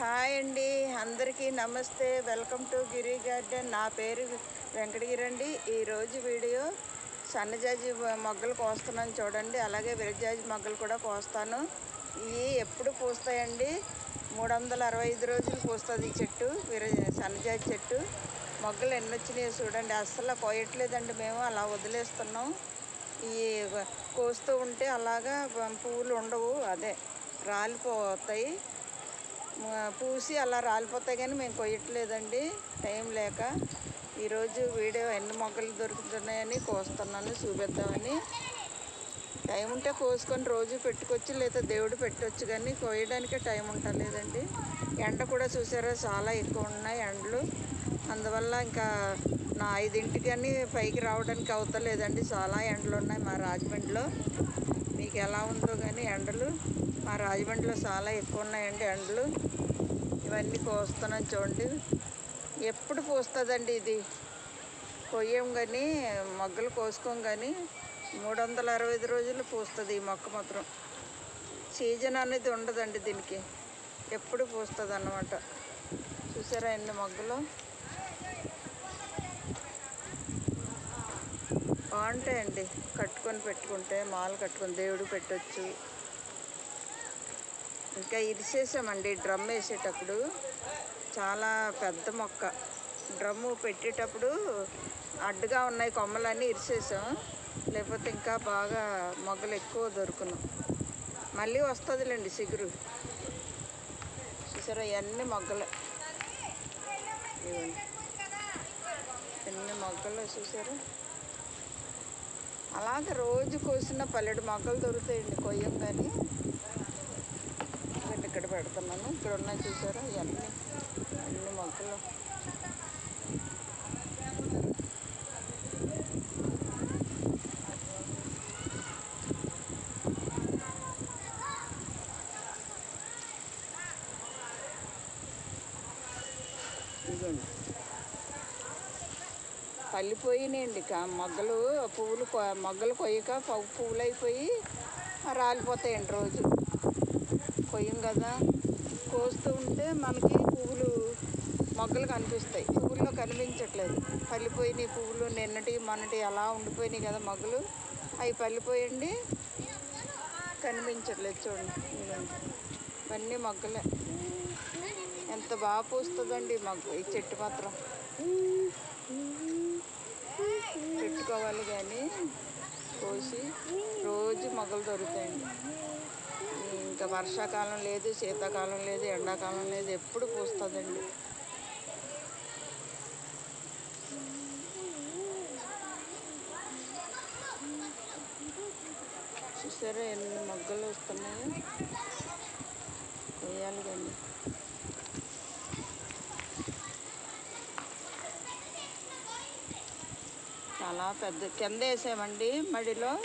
Hi అండి. అందరికీ నమస్తే. Welcome to Giri garden. నా పేరు వెంకటగిరి అండి ఈరోజు వీడియో సన్నజాజి మొగ్గలు కోస్తున్నాను చూడండి. అలాగే విరజాజి మొగ్గలు కూడా కోస్తాను. ఇవి ఎప్పుడు పూస్తాయండి? మూడు వందల అరవై ఐదు రోజులు పూస్తుంది ఈ చెట్టు విర సన్నజాజి చెట్టు. మొగ్గలు ఎన్ని వచ్చినాయో చూడండి. అస్సలు కోయట్లేదండి మేము. అలా వదిలేస్తున్నాం. ఈ కోస్తూ ఉంటే అలాగా పువ్వులు ఉండవు. అదే రాలిపోతాయి. పూసి అలా రాలిపోతాయి కానీ మేము కొయ్యట్లేదండి. టైం లేక ఈరోజు వీడియో ఎన్ని మొగ్గలు దొరుకుతున్నాయని కోస్తున్నాను చూపిద్దామని. టైం ఉంటే కోసుకొని రోజు పెట్టుకోవచ్చు లేదా దేవుడు పెట్టవచ్చు కానీ కోయడానికే టైం ఉంటలేదండి ఎండ కూడా చూసారా చాలా ఎక్కువ ఉన్నాయి ఎండలు. అందువల్ల ఇంకా నా ఐదింటికి అని పైకి రావడానికి అవుతలేదండి. చాలా ఎండలు ఉన్నాయి మా రాజమండ్రిలో. మీకు ఎలా ఉందో కానీ ఎండలు మా రాజమండ్రిలో చాలా ఎక్కువ ఉన్నాయండి ఎండలు. ఇవన్నీ కోస్తున్నాను చూడండి. ఎప్పుడు పోస్తుందండి ఇది? కొయ్యం కానీ మొగ్గలు కోసుకోం కానీ మూడు వందల అరవై ఐదు రోజులు పూస్తుంది ఈ మొక్క మాత్రం. సీజన్ అనేది ఉండదండి దీనికి. ఎప్పుడు పూస్తుంది అన్నమాట చూసారా ఎన్ని మొగ్గలు? బాగుంటాయండి. కట్టుకొని పెట్టుకుంటే మాలు కట్టుకొని దేవుడు పెట్టొచ్చు. ఇంకా ఇరిసేసామండి డ్రమ్ వేసేటప్పుడు. చాలా పెద్ద మొక్క. డ్రమ్ము పెట్టేటప్పుడు అడ్డుగా ఉన్నాయి కొమ్మలన్నీ ఇరిసేసాం. లేకపోతే ఇంకా బాగా మొగ్గలు ఎక్కువ దొరుకును. మళ్ళీ వస్తుందిలేండి సిగురు. చూసారా ఇవన్నీ మొగ్గలు. ఎన్ని మొగ్గలు చూసారా? అలాగే రోజు కోసిన పల్లెడు మొక్కలు దొరుకుతాయండి కొయ్యం కానీ ఇక్కడ పెడుతున్నాను. ఇక్కడ ఉన్నాయి చూసారా? ఇవన్నీ అన్ని మొక్కలు పల్లిపోయినాయండి. మొగ్గలు పువ్వులు కొ- మొగ్గలు కొయ్యక ప- పువ్వులు అయిపోయి రాలిపోతాయండి రోజు. కొయ్యం కదా. కోస్తూ ఉంటే మనకి పువ్వులు మొగ్గలు కనిపిస్తాయి. పువ్వుల్లో కనిపించట్లేదు. పల్లిపోయినాయి పువ్వులు నిన్నటి మొన్నటి అలా ఉండిపోయినాయి కదా మొగ్గలు. అవి పల్లిపోయండి. కనిపించట్లేదు చూడండి. ఇవన్నీ మొగ్గలే. ఎంత బాగా పూస్తుందండి మొగ్గు ఈ చెట్టు మాత్రం. కోసుకోవాలి కానీ కోసి రోజు మొగ్గలు దొరుకుతాయండి. ఇంకా వర్షాకాలం లేదు శీతాకాలం లేదు ఎండాకాలం లేదు ఎప్పుడు పూస్తుందండి. చూసారా ఎన్ని మొగ్గలు వస్తున్నాయో? కొయ్యాలి కానీ. చాలా పెద్ద కింద వేసామండి మడిలో.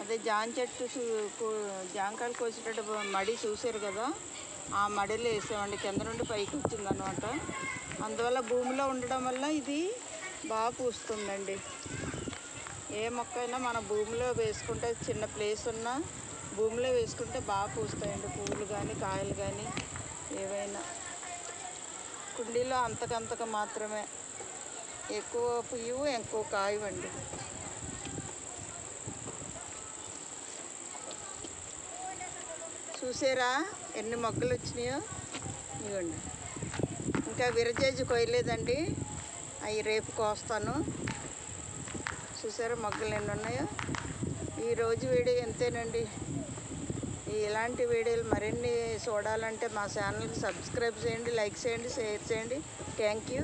అదే జామ చెట్టు చూ- కోసేటట్టు మడి చూసారు కదా. ఆ మడిలో వేసామండి. కింద నుండి పైకి వచ్చిందనమాట అందువల్ల భూమిలో ఉండడం వల్ల ఇది బాగా పూస్తుందండి. ఏ మొక్క అయినా మన భూమిలో వేసుకుంటే చిన్న ప్లేస్ ఉన్నా భూమిలో వేసుకుంటే బాగా పూస్తాయండి. పువ్వులు కానీ కాయలు కానీ ఏవైనా. కుండీలో అంతకంతక మాత్రమే. ఎక్కువ పువ్వు ఎక్కువ కాయవండి. చూసారా ఎన్ని మొక్కలు వచ్చినాయో ఇవ్వండి. ఇంకా విరజేజి కొయ్యలేదండి. అవి రేపు కోస్తాను. చూసారా మొగ్గలు ఎన్ని ఉన్నాయో? ఈరోజు వీడియో ఎంతేనండి? ఇలాంటి వీడియోలు మరిన్ని చూడాలంటే మా ఛానల్కి సబ్స్క్రైబ్ చేయండి లైక్ చేయండి షేర్ చేయండి. Thank you.